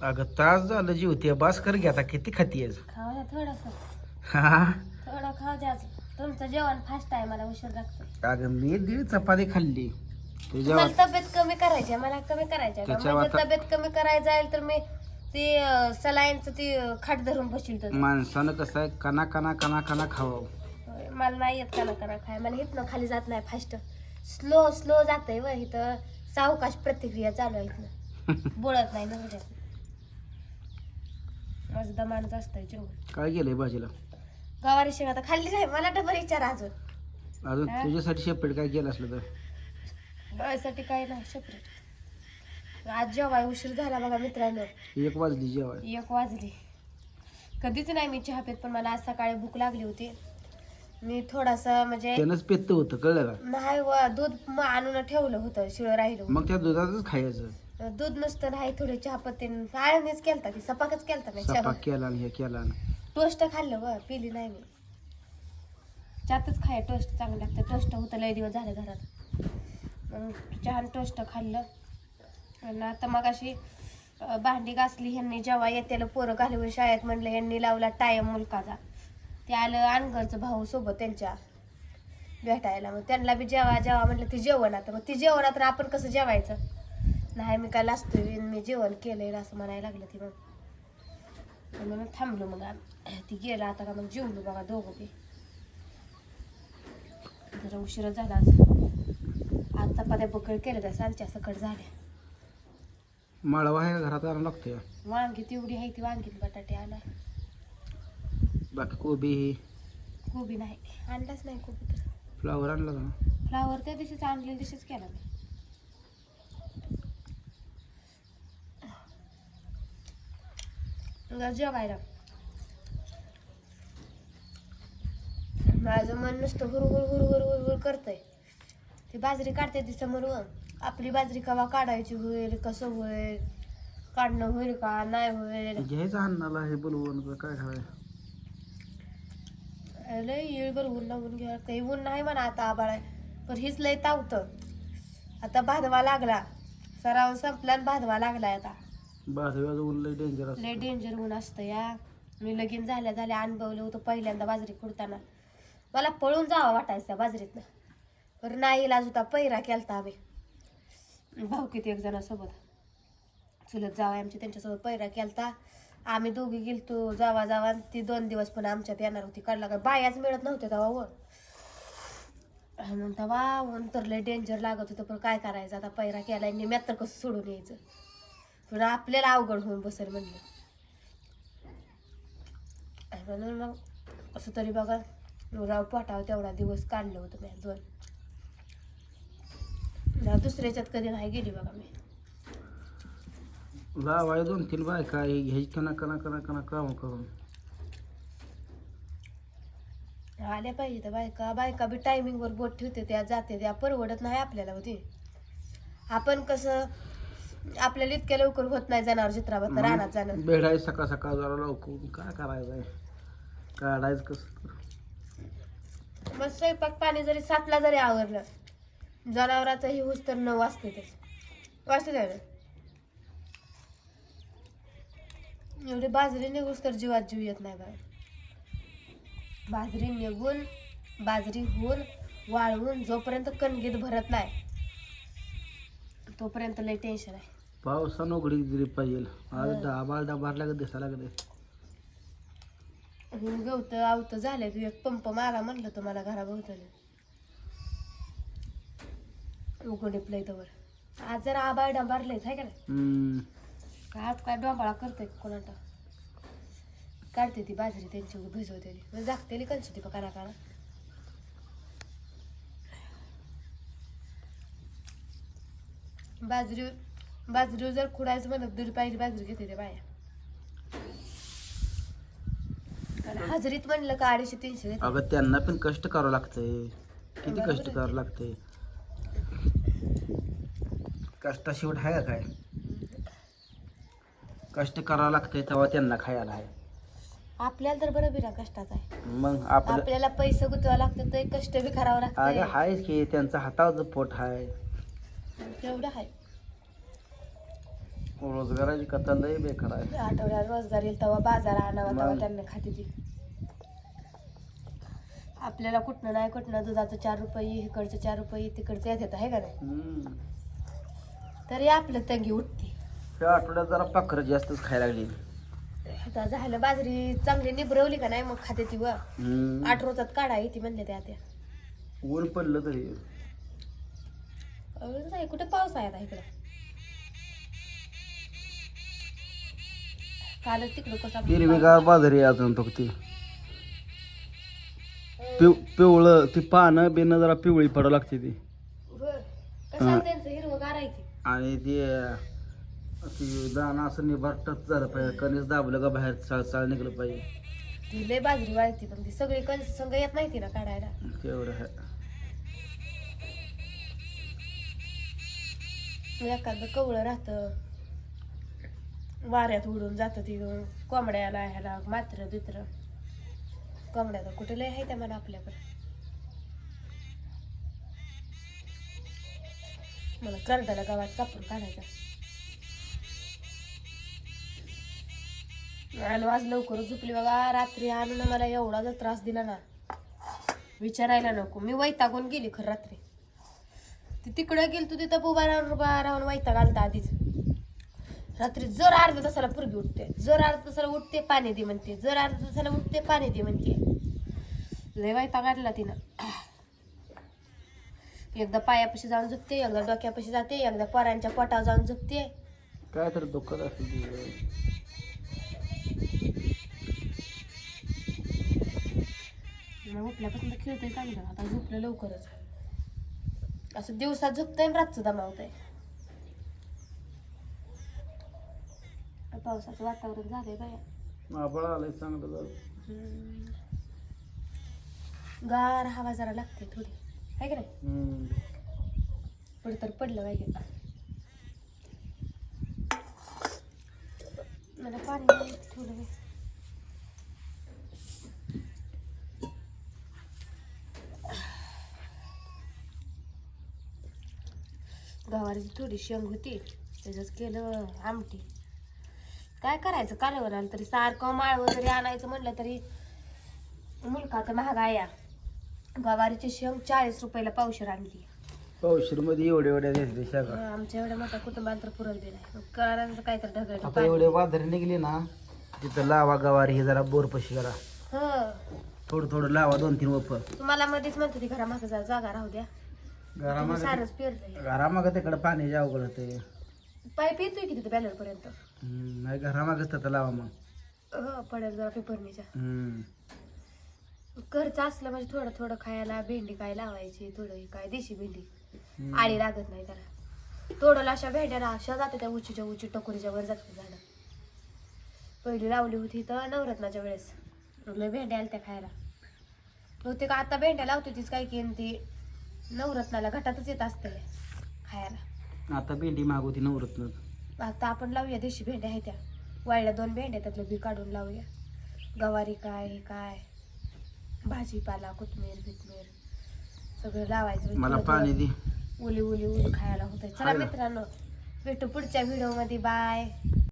अगं तास झालं जेवते बास कर घ्या आता किती खातीयस खावा ना थोडंसं. हा? थोडं खाऊ द्या. तुमचं जेवण फास्ट आहे मला उशीर लागतो अगं मी दीड चपाती खाल्ली. तुझ्या मला तब्येत कमी करायची आहे, मला कमी करायची आहे. त्याच्या म्हणजे वाता- तब्येत कमी करायचं जाईल तर मी ती सलाईनचं ती अं, खाट धरून बसील तर. माणसानं कसं आहे कना कना कना कना खावं. होय, मला नाही येत काना करा खाय मला इथनं खाली जात नाही फास्ट स्लो स्लो जातंय व इथं सावकाश प्रतिक्रिया चालू आहे इथनं. बोलत नाही ना माझं दमानच असतंय जेवण. काय गेलंय भाजीला? गवारी शेंग आता खाल्ली नाही मला डबल विचार अजून. अजून हा? तुझ्यासाठी शेपरेट काय केलं असलं तर? बळसाठी काय नाही सेपरेट आज जेवाय उशीर झाला बघा मित्रांनो. एक वाजली जेवाय. एक वाजली. कधीच नाही मी चहा पेत पण मला आज सकाळी भूक लागली होती. मी थोडासा म्हणजे त्यानंच पेत्त होतं कळलं का? नाही व दूध म आणून ठेवलं होतं शिळ राहिलं. मग त्या दुधातच खायचं. दूध नसतं नाही थोडे चहापत्ती आळणीच केलता की सपाकच केलता मी चहा. सपाक केला आणि हे केला आणि टोस्ट खाल्लं व पिली नाही मी. चहातच खाय टोस्ट चांगलं लागतं. टोस्ट होतं लय दिवस झाले घरात. मग चहा टोस्ट खाल्लं. आणि आता मग अशी भांडी घासली ह्यांनी जेव्हा येत्याला पोरं घालून शाळेत म्हणलं ह्यांनी लावला टायम मुलकाचा. ते आलं अनगरचं भाऊ सोबत त्यांच्या भेटायला. मग त्यांना बी जेवा जेवा म्हणलं ते जेवण आता. मग ती जेवण तर आपण कसं जेवायचं? नाही मी काय लाजतोय मी जेवण केलंय असं म्हणायला लागलं ती मग आणि मग थांबलो मग ती गेला आता का मग जेवलो बघा दोघं बी. जरा उशीर झाला आज. आज चपात्या बकळ केल्या त्या सांच्या सकट झाल्या. माळवा आहे घरात आणावं लागतंय. वांगी तेवढी आहे ती वांगीत बटाटे आला बाकी कोबी? कोबी नाही आणलाच नाही कोबी तर. फ्लावर आणला का? फ्लावर त्या दिवशीच आणलेल्या दिवशीच केला मी. जेवायला. माझं मन नुसतं हुरहुर हुरहुर हुरहुर करतंय. ती बाजरी काढते ती समोर आपली बाजरी कवा काढायची होईल कसं होईल काढणं होईल का नाही होईल? घ्यायचं अन्नाला हे बोलवून काय खाय लय येळभर ऊन लागून घ्या. काही ऊन नाही म्हणा आता आबाळ. पण हीच लय तावतं. आता भादवा लागला. सराव संपला आणि भादवा लागलाय आता. ऊन लय डेंजर लय असतं डेंजर ऊन असतं या. मी लगीन झाल्या झाल्या अनुभवलं होतं पहिल्यांदा बाजरी खुडताना. मला पळून जावा वाटायचं त्या बाजरीतनं. पण नाही इलाज होता पैरा केलता आम्ही. भाऊ किती एक जणासोबत. चुलत जावा आमच्या त्यांच्यासोबत पैरा केलता. आम्ही दोघी गेलतो जावा जावा आणि ती दोन दिवस पण आमच्यात येणार होती. काढला का? बायाच मिळत नव्हते तेव्हा वर. म्हणता वा ऊन तर लय डेंजर लागत होतं पण काय करायचं? आता पैरा केला मी तर कसं सोडून यायचं? पण आपल्याला अवघड होऊन बसेल म्हणलं. म्हणून मग असं तरी बघा राव पोटावर तेवढा दिवस काढलं होतं मी दोन. दुसऱ्याच्यात कधी नाही गेली बघा मी. लावाय दोन तीन बायका घ्यायची कना कना कना कना काम करून. आल्या पाहिजे तर बायका. बायका बी टायमिंगवर बोट ठेवते त्या जाते त्या परवडत नाही आपल्याला होती. आपण कसं आपल्याला इतक्या लवकर होत नाही जनावर चित्राबात रानात जाणं भेडाय सकाळ सकाळ जरा लवकर काय करायचं काढायचं कसं? मग स्वयंपाक पाणी जरी सातला जरी आवरलं जनावराचं ही हुस तर नऊ वाजते ते. वाजते त्या एवढी बाजरी निघूस तर जीवात जीव येत नाही बघा बाजरी निघून बाजरी होऊन वाळवून जोपर्यंत कणगीत भरत नाही तोपर्यंत लय टेन्शन आहे. पावसानं उघडी दिली पाहिजे. आज डाबाल डाबार लागत दिसायला लागले गवत आवत झाले तू एक पंप मारा म्हणलं तुम्हाला घराभोवताने उघडे प्ले तवर. आज जरा आबाळ डांबारलेच आहे का नाही? हम्म. का आज काय डोंबाळा करते कोणाटा काढते ती बाजरी त्यांची भिजवते जागतेली कंची ती काना काना. बाजरी बाजरी जर खुडायचं म्हणत दीड पाहिजे बाजरी घेते ते बाया. हाजरीत म्हणलं का अडीचशे तीनशे घेते? अगं त्यांना पण कष्ट करावं लागतंय. किती कष्ट करावं लागतंय. कष्टाशिवाय आहे का काय? कष्ट करावं लागतंय तेव्हा त्यांना खायला आहे. आपल्याला तर बरं बिना कष्टाचा आहे. मग आपलं आपल्याला पैसे गुतवावं लागतं ते कष्ट बी करावं अगं लागतं हायच की त्यांचं हातावरचं पोट आहे. तेवढं आहे. रोजगाराची कथा लय बेकार आहे. आठवड्यात रोजगार येईल तेव्हा बाजार आणावा तेव्हा मग. त्यांना खाते ती आपल्याला कुठनं नाही कुठनं दुधाचं चार रुपये इकडचं चार रुपये तिकडचं येत आहे का नाही? हम्म. तरी आपलं तंगी उठते. या आठवड्यात जरा पाखरं जास्तच खायला लागली. आता झालं बाजरी चांगली निबरवली का नाही मग खाते ती व? हम्म. आठ रोजात काढा येते म्हणले त्या त्या ऊन पडलं तरी. अजून नाही, कुठे पाऊस आहे आता इकडं? कालच तिकडं कसा हिरवीगार बाजारी आहे अजून फक्त. ती पिव पिवळं ती पानं बिनं जरा पिवळी पडावं लागते ती. त्यांचं हिरवं आणि ती ती दाणं असं निभार टच झालं पाहिजे. कणीस दाबलं का बाहेर चाळ निघलं पाहिजे. ती लय बाजरी वाळती पण ती सगळी कंस संग येत नाही ती ना काढायला. तेवढं आहे. एखादं कवळं राहतं. वाऱ्यात उडून जातं ती कोंबड्याला ह्याला मात्र दुत्रं कोंबड्या तर कुठे लय आहे त्या मला आपल्याकडे. मला करडाला गावात कापून काढायचा. आणि आज लवकर झोपली बघा रात्री आणून मला एवढा जर त्रास दिला ना. विचारायला नको. मी वैतागून गेली खरं रात्री. ती तिकडं गेली तू तिथं उभा राहून उभा राहून वैताग आलता आधीच. रात्री जर अर्ध्या तासाला पुरगी उठते. जर अर्ध्या तासाला उठते पाणी दे म्हणते. जर अर्ध्या तासाला उठते पाणी दे म्हणते. लय वैताग आणला तिनं. एकदा पायापाशी जाऊन झोपते एकदा डोक्यापाशी जाते एकदा पोरांच्या पोटावर जाऊन झोपते काय तर. मग उठल्यापासून तर खेळतोय चांगलं. आता झोपलं लवकरच. असं दिवसात झोपतंय आणि रातचं दमावतंय. पावसाचं वातावरण झालंय बाया आभाळ आलंय चांगलं झालं हम्म. गार हवा जरा लागते थोडी आहे का नाही हम्म. पुढे तर पडलं पाहिजे मला पाणी नाही थोडं वेळ. गवारीची थोडी शेंग होती त्याच्यात केलं आमटी काय करायचं? कालवर आलं तरी सारखं माळवं जरी आणायचं म्हणलं तरी मुलकाचं महाग आहे या. गवारीची शेंग चाळीस रुपयाला पावशेर आणली. पावशीमध्ये एवढे एवढ्या आमच्या एवढ्या मोठ्या कुटुंबाला तर नाही करायचं काय तर ढगळ आता एवढे वादर निघले ना तिथं लावा गवारी हे जरा बोरपशी करा. हं. थोडं थोडं लावा दोन तीन वप. तुम्हाला मध्येच म्हणतो ती घरामागं जागा राहू द्या. तुम्ही घरामाग सारच पेरलंय. घरामाग तिकडं पाण्याची अवघड होते पाईप येतोय की तिथे बॅलर पर्यंत नाही घरामागच तिथं लावा मग. हो पडेल जरा पेपरनीच्या हम्म. घरचं असलं म्हणजे थोडं थोडं खायला भेंडी काय लावायची थोडं हे काय देशी भेंडी. आळी लागत नाही त्याला. तोडला अशा भेंड्या अशा जाते त्या उचीच्या उची टकोरीच्या वर जाते झाडं. पहिली लावली होती तर नवरत्नाच्या वेळेस. लय भेंड्या आल्या त्या खायला. बहुतेक आता भेंड्या लावते तीच काय की ती नवरत्नाला घटातच येत असते खायला. आता भेंडी मागवती नवरत्न. आता आपण लावूया देशी भेंड्या आहेत त्या. वाळल्या दोन भेंड्या त्यातलं बी काढून लावूया. गवारी काय हे काय? भाजीपाला कोथमीर बिथमीर. सगळं लावायचं. मला पाणी दे. उली उली उली खायला होतंय. चला. मित्रांनो भेटू पुढच्या व्हिडिओमध्ये. बाय